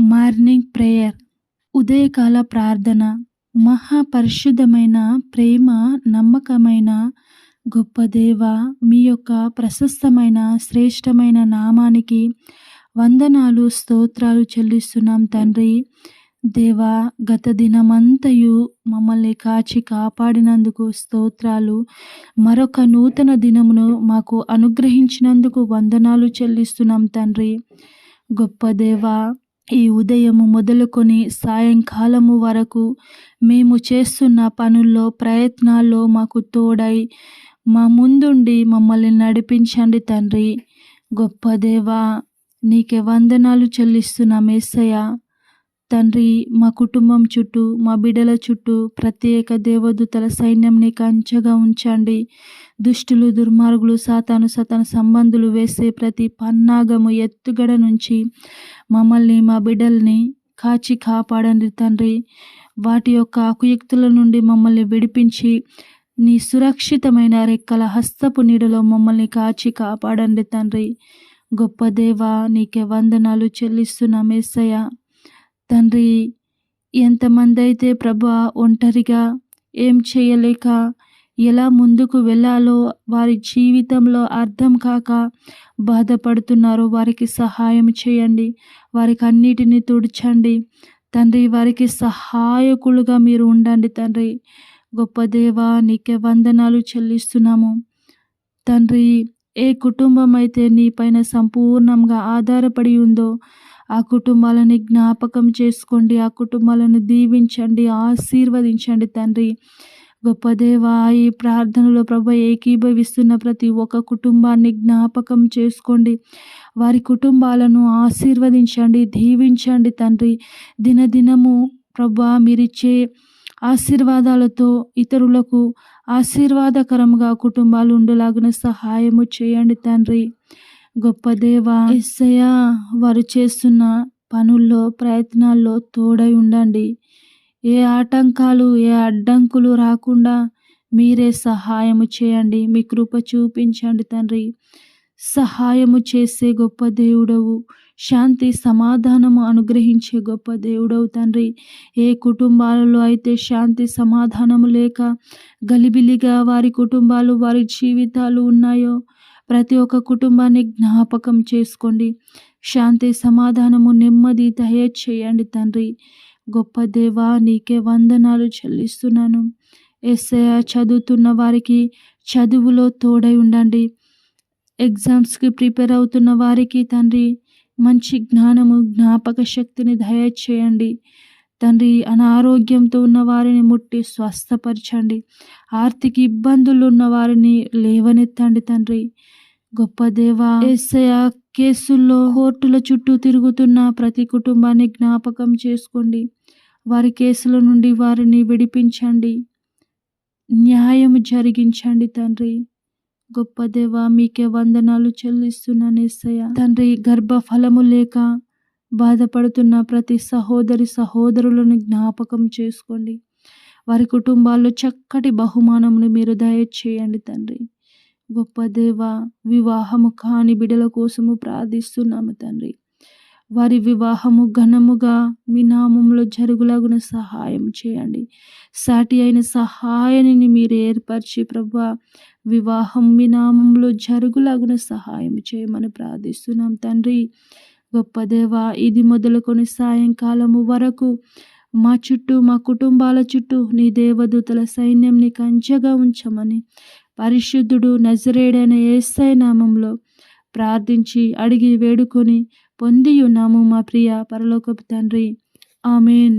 Morning prayer ఉదయకాల ప్రార్థన మహాపరిశుద్ధమైన ప్రేమ నమ్మకమైన గొప్ప దేవ మీ యొక్క ప్రశస్తమైన శ్రేష్టమైన నామానికి వందనాలు స్తోత్రాలు చెల్లిస్తున్నాం తండ్రి. దేవా గత దినమంతయు మమ్మల్ని కాచి కాపాడినందుకు స్తోత్రాలు. మరొక నూతన దినమును మాకు అనుగ్రహించినందుకు వందనాలు చెల్లిస్తున్నాం తండ్రి. గొప్ప దేవా ఈ ఉదయము మొదలుకొని సాయంకాలము వరకు మేము చేస్తున్న పనుల్లో ప్రయత్నాల్లో మాకు తోడై మా ముందుండి మమ్మల్ని నడిపించండి తండ్రి. గొప్ప దేవా నీకే వందనాలు చెల్లిస్తున్నాం ఏసయ్య. తండ్రి మా కుటుంబం చుట్టూ మా బిడ్డల చుట్టూ ప్రత్యేక దేవదూతల సైన్యంని కంచగా ఉంచండి. దుష్టులు దుర్మార్గులు సాతాను సతాను సంబంధులు వేసే ప్రతి పన్నాగము ఎత్తుగడ నుంచి మమ్మల్ని మా బిడ్డల్ని కాచి కాపాడండి తండ్రి. వాటి యొక్క అకుయుక్తుల నుండి మమ్మల్ని విడిపించి నీ సురక్షితమైన రెక్కల హస్తపు నీడలో మమ్మల్ని కాచి కాపాడండి తండ్రి. గొప్ప దేవా నీకే వందనాలు చెల్లిస్తున్నాం ఏసయ్య. తండ్రి ఎంతమంది అయితే ప్రభా ఒంటరిగా ఏం చేయలేక ఎలా ముందుకు వెళ్ళాలో వారి జీవితంలో అర్థం కాక బాధపడుతున్నారో వారికి సహాయం చేయండి. వారికి అన్నిటినీ తుడిచండి. తండ్రి వారికి సహాయకులుగా మీరు ఉండండి తండ్రి. గొప్ప దేవ నీకే వందనాలు చెల్లిస్తున్నాము. తండ్రి ఏ కుటుంబం అయితే నీ పైన సంపూర్ణంగా ఆధారపడి ఉందో ఆ కుటుంబాలని జ్ఞాపకం చేసుకోండి ఆ కుటుంబాలను దీవించండి ఆశీర్వదించండి తండ్రి. గొప్ప దేవా ఈ ప్రార్థనలో ప్రభు ఏకీభవిస్తున్న ప్రతి ఒక్క కుటుంబాన్ని జ్ఞాపకం చేసుకోండి. వారి కుటుంబాలను ఆశీర్వదించండి దీవించండి తండ్రి. దినదినము ప్రభా మీరిచ్చే ఆశీర్వాదాలతో ఇతరులకు ఆశీర్వాదకరంగా కుటుంబాలు ఉండేలాగిన సహాయము చేయండి తండ్రి. గొప్ప దేవా ఎస్సయ్య వారు చేస్తున్న పనుల్లో ప్రయత్నాల్లో తోడై ఉండండి. ఏ ఆటంకాలు ఏ అడ్డంకులు రాకుండా మీరే సహాయము చేయండి. మీ కృప చూపించండి తండ్రి. సహాయము చేసే గొప్ప దేవుడవు. శాంతి సమాధానము అనుగ్రహించే గొప్ప దేవుడవు తండ్రి. ఏ కుటుంబాలలో అయితే శాంతి సమాధానము లేక గలిబిలిగా వారి కుటుంబాలు వారి జీవితాలు ఉన్నాయో ప్రతి ఒక్క కుటుంబాన్ని జ్ఞాపకం చేసుకోండి. శాంతి సమాధానము నెమ్మది దయచేయండి తండ్రి. గొప్ప దేవా నీకే వందనాలు చెల్లిస్తున్నాను. ఎస్ఐ చదువుతున్న వారికి చదువులో తోడై ఉండండి. ఎగ్జామ్స్కి ప్రిపేర్ అవుతున్న వారికి తండ్రి మంచి జ్ఞానము జ్ఞాపక శక్తిని దయచేయండి తండ్రి అనారోగ్యంతో ఉన్న వారిని ముట్టి స్వస్థపరచండి. ఆర్థిక ఇబ్బందులు ఉన్న వారిని లేవనెత్తండి తండ్రి. గొప్ప దేవా ఎస్ఐ కేసుల్లో కోర్టుల చుట్టూ తిరుగుతున్న ప్రతి కుటుంబాన్ని జ్ఞాపకం చేసుకోండి. వారి కేసుల నుండి వారిని విడిపించండి. న్యాయం జరిగించండి తండ్రి. గొప్ప దేవ మీకే వందనాలు చెల్లిస్తున్నాను ఎస్సయ్య తండ్రి గర్భఫలము లేక బాధపడుతున్న ప్రతి సహోదరి సహోదరులను జ్ఞాపకం చేసుకోండి. వారి కుటుంబాల్లో చక్కటి బహుమానమును మీరు దయచేయండి తండ్రి. గొప్ప దేవ వివాహము కాని బిడల కోసము ప్రార్థిస్తున్నాము తండ్రి. వారి వివాహము ఘనముగా మీ నామంలో జరుగులాగున సహాయం చేయండి. సాటి అయిన సహాయాన్ని మీరు ఏర్పరిచి ప్రభా వివాహం మీ నామంలో జరుగులాగున సహాయం చేయమని ప్రార్థిస్తున్నాం తండ్రి. గొప్ప దేవ ఇది మొదలుకొని సాయంకాలము వరకు మా చుట్టూ మా కుటుంబాల చుట్టూ నీ దేవదూతల సైన్యంని కంచెగా ఉంచమని పరిశుద్ధుడు నజరేడైన ఏసై నామంలో ప్రార్థించి అడిగి వేడుకొని పొందియున్నాము మా ప్రియ పరలోకపు తండ్రి. ఆమెన్.